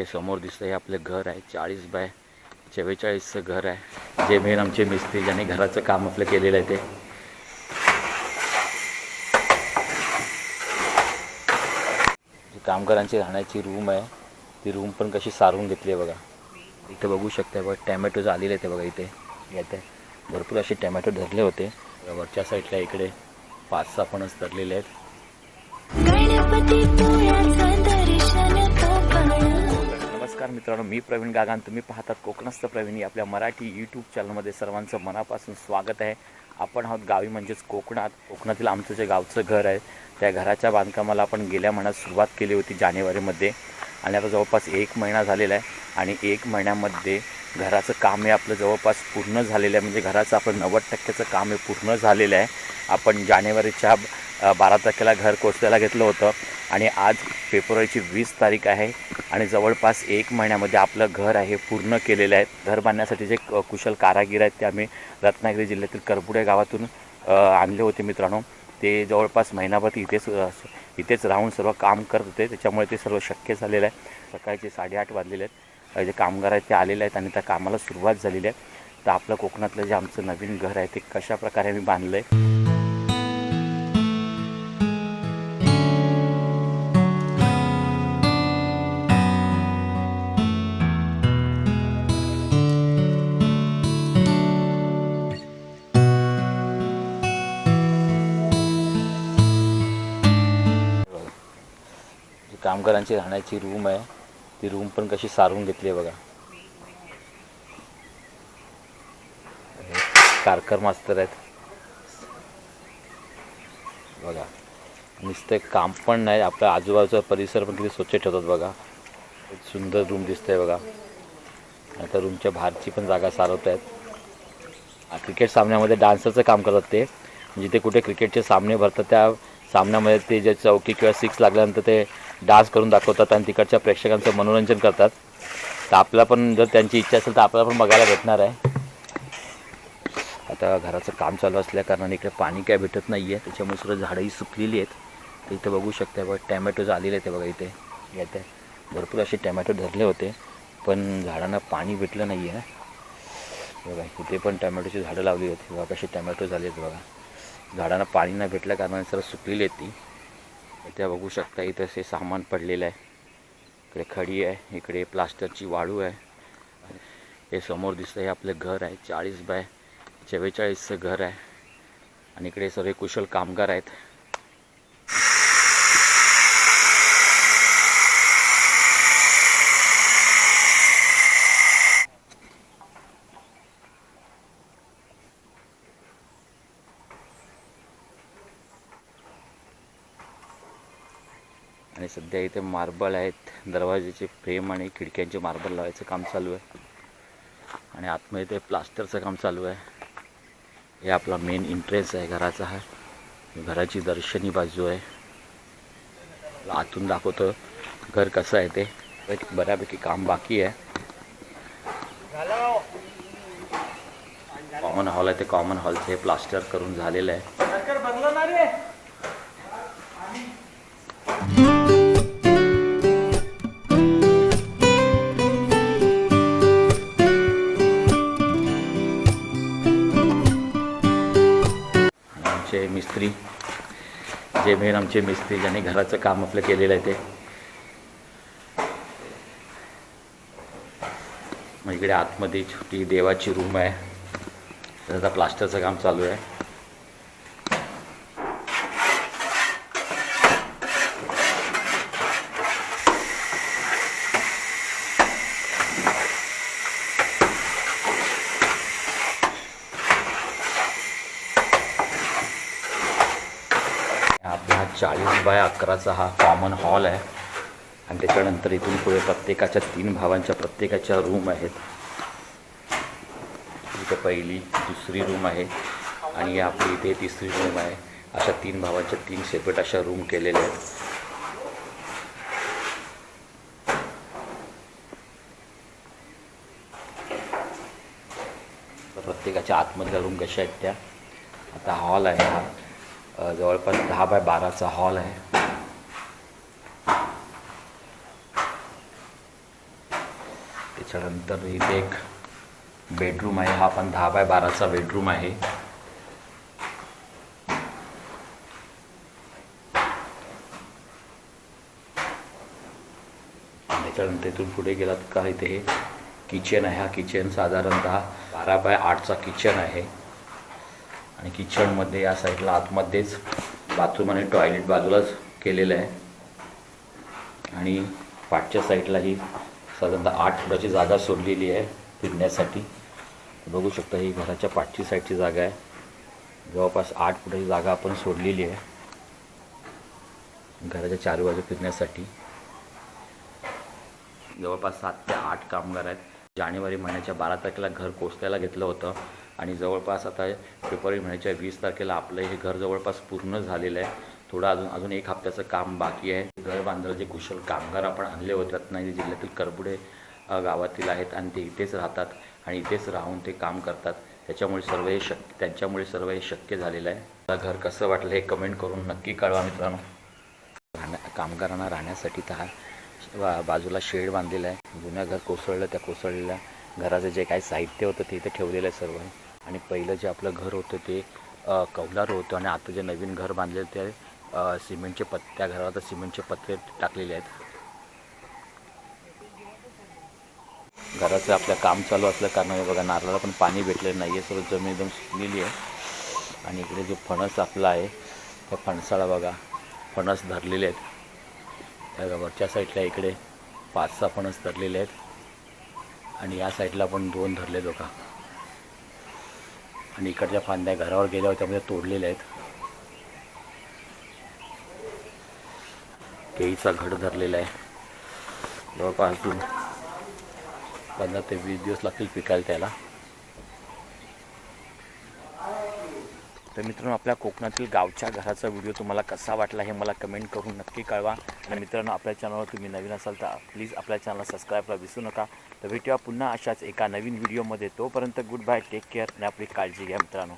हे समोर दिसतं हे आपलं घर आहे चाळीस बाय चव्वेचाळीसचं घर आहे. जे मेन आमचे मिस्त्री ज्यांनी घराचं काम आपलं केलेलं आहे ते. कामगारांची राहण्याची रूम आहे ती रूम पण कशी सारून घेतली आहे बघा. इथे बघू शकता बघा टॅमॅटोज आलेले आहेत बघा इथे. येते भरपूर असे टॅमॅटो धरले होते. वरच्या साईडला इकडे पाच सहा पणच धरलेले आहेत. मित्रांनो मी प्रवीण गागान तुम्ही पाहतात कोकणस्थ प्रवीणी आपल्या मराठी यूट्यूब चॅनलमध्ये सर्वांचं मनापासून स्वागत आहे. आपण आहोत गावी म्हणजेच कोकणात. कोकणातील आमचं जे गावचं घर आहे त्या घराच्या बांधकामाला आपण गेल्या महिन्यात सुरुवात केली होती जानेवारीमध्ये. आणि आता जवळपास एक महिना झालेला आहे. आणि एक महिन्यामध्ये घराचं काम हे आपलं जवळपास पूर्ण झालेलं आहे. म्हणजे घराचं आपलं नव्वद टक्क्याचं काम हे पूर्ण झालेलं आहे. आपण जानेवारीच्या बारा तारखेला घर कोसल्याला घेतलं होतं. आणि आज फेब्रुवारीची वीस तारीख आहे आणि जवळपास एक महिन्यामध्ये आपलं घर आहे पूर्ण केलेलं आहे. घर बांधण्यासाठी जे कुशल कारागीर आहेत ते आम्ही रत्नागिरी जिल्ह्यातील करपुडे गावातून आणले होते मित्रांनो. ते जवळपास महिनाभर इथेच इथेच राहून सर्व काम करत होते. त्याच्यामुळे ते सर्व शक्य झालेलं आहे. सकाळचे साडेआठ वाजलेले आहेत. जे कामगार आहेत ते आलेले आहेत आणि त्या कामाला सुरुवात झालेली आहे. तर आपलं कोकणातलं जे आमचं नवीन घर आहे ते कशा प्रकारे आम्ही बांधलं आहे कामगारांची राहण्याची रूम आहे. ती रूम पण कशी सारून घेतली आहे बघा. हे कारकर मास्तर आहेत. बघा. नुसतं काम पण नाही. आपल्या आजूबाजूचा परिसर पण किती स्वच्छ ठेवतात बघा. सुंदर रूम दिसतंय बघा. आता रूमच्या बाहेरची पण जागा सारवत आहेत. क्रिकेट सामन्यामध्ये डान्सरचं काम करतात ते. जिथे कुठे क्रिकेटचे सामने भरतात त्या सामन्यामध्ये ते जे चौकी किंवा सिक्स लागल्यानंतर ते डान्स करून दाखवतात आणि तिकडच्या प्रेक्षकांचं मनोरंजन करतात. तर आपल्याला पण जर त्यांची इच्छा असेल तर आपल्याला पण बघायला भेटणार आहे. आता घराचं काम चालू असल्या कारणाने इकडे पाणी काय भेटत नाही आहे त्याच्यामुळे सुद्धा झाडंही सुकलेली आहेत. तर इथं बघू शकता बघा टॅमॅटोज आलेले आहेत बघा इथे. येते भरपूर असे टॅमॅटो धरले होते पण झाडांना पाणी भेटलं नाही आहे बघा इथे पण टॅमॅटोची झाडं लावली होती. बघा कसे टॅमॅटो झाले आहेत बघा. झाडांना पाणी नाही भेटल्या कारणाने सुकलेली आहेत ती. इथे बघू शकता इथं असे सामान पडलेलं आहे. इकडे खडी आहे इकडे प्लास्टरची वाळू आहे. हे समोर दिसतं हे आपलं घर आहे चाळीस बाय चव्वेचाळीसचं घर आहे. आणि इकडे सगळे कुशल कामगार आहेत. आणि सध्या इथे मार्बल आहेत. दरवाजेचे फ्रेम आणि खिडक्यांचे मार्बल लावायचं काम चालू आहे. आणि आतमध्ये ते प्लास्टरचं काम चालू आहे. हे आपला मेन इंटरेस्ट आहे घराचा हा. घराची दर्शनी बाजू आहे. आतून दाखवतो घर कसं आहे ते. एक बऱ्यापैकी काम बाकी आहे. कॉमन हॉल आहे ते कॉमन हॉलचं हे प्लास्टर करून झालेलं आहे. आमचे मेन आमचे मिस्त्री ज्यांनी घराचं काम आपलं केलेलं आहे ते. मग इकडे आतमध्ये छोटी देवाची रूम आहे. त्याचा आता प्लास्टरचं काम चालू आहे आपला हा चाळीस बाय अकराचा हा कॉमन हॉल आहे. आणि त्याच्यानंतर इथून पुढे प्रत्येकाच्या तीन भावांच्या प्रत्येकाच्या रूम आहेत. इथे पहिली दुसरी रूम आहे. आणि आपली इथे तिसरी रूम आहे. अशा तीन भावांच्या तीन सेपरेट अशा रूम केलेल्या आहेत. प्रत्येकाच्या आतमधल्या रूम कशा आहेत त्या? आता हॉल आहे हा. जवळपास दहा बाय बाराचा हॉल आहे. त्याच्यानंतर इथे एक बेडरूम आहे. हा पण दहा बाय बाराचा बेडरूम आहे. त्याच्यानंतर इथून पुढे गेलात का? इथे हे किचन आहे. हा किचन साधारणतः बारा बाय आठचा किचन आहे. आणि किचनमध्ये या साईडला आतमध्येच बाथरूम आणि टॉयलेट बाजूलाच केलेलं आहे. आणि पाठच्या साईडला ही साधारणतः आठ फुटाची जागा सोडलेली आहे फिरण्यासाठी. बघू शकता ही घराच्या पाठची साईडची जागा आहे. जवळपास आठ फुटाची जागा आपण सोडलेली आहे. घराच्या चार बाजू फिरण्यासाठी. जवळपास सात ते आठ कामगार आहेत. जानेवारी महिन्याच्या बारा तारखेला घर कोसल्याला घेतलं होतं. आणि जवळपास आता फेब्रुवारी महिन्याच्या वीस तारखेला आपलं हे घर जवळपास पूर्ण झालेलं आहे. थोडं अजून अजून एक हप्त्याचं काम बाकी आहे. घर बांधायला जे कुशल कामगार आपण आणले होते रत्नागिरी जिल्ह्यातील करबुडे गावातील आहेत आणि ते इथेच राहतात आणि इथेच राहून ते काम करतात. त्याच्यामुळे सर्व हे शक्य त्यांच्यामुळे सर्व हे शक्य झालेलं आहे. मला घर कसं वाटलं हे कमेंट करून नक्की कळवा मित्रांनो. राहण्या कामगारांना राहण्यासाठी तर हा बाजूला शेड बांधलेला आहे. जुन्या घर कोसळलं त्या कोसळलेल्या घराचं जे काही साहित्य होतं ते इथे ठेवलेलं आहे सर्व. आणि पहिलं जे आपलं घर होतं ते कौलार कौलारू होतं आणि आता जे नवीन घर बांधलेलं ते सिमेंटचे पत् त्या घरावर आता सिमेंटचे पत्रे टाकलेले आहेत. घराचं आपलं काम चालू असल्या कारणाने बघा नारळाला पण पाणी भेटलेलं नाही आहे सर्व जमीन एकदम सुकलेली आहे. आणि इकडे जो फणस आपला आहे त्या फणसाला बघा फणस धरलेले आहेत. त्या वरच्या साईडला इकडे पाच सहा फणस धरलेले आहेत. आणि या साईडला पण दोन धरले बघा. आणि इकडच्या फांद्या घरावर गेल्या होत्या म्हणजे तोडलेल्या आहेत. केळीचा घड धरलेला आहे. जवळपास पंधरा ते वीस दिवस लागतील पिकायला त्याला. तर मित्रांनो आपल्या कोकणातील गावच्या घराचा व्हिडिओ तुम्हाला कसा वाटला हे मला कमेंट करून नक्की कळवा. आणि मित्रांनो आपल्या चॅनलवर तुम्ही नवीन असाल तर प्लीज आपल्या चॅनलला सबस्क्राईब करायला विसरू नका. तर भेटूया पुन्हा अशाच एका नवीन व्हिडिओमध्ये. तोपर्यंत गुड बाय टेक केअर आणि आपली काळजी घ्या मित्रांनो.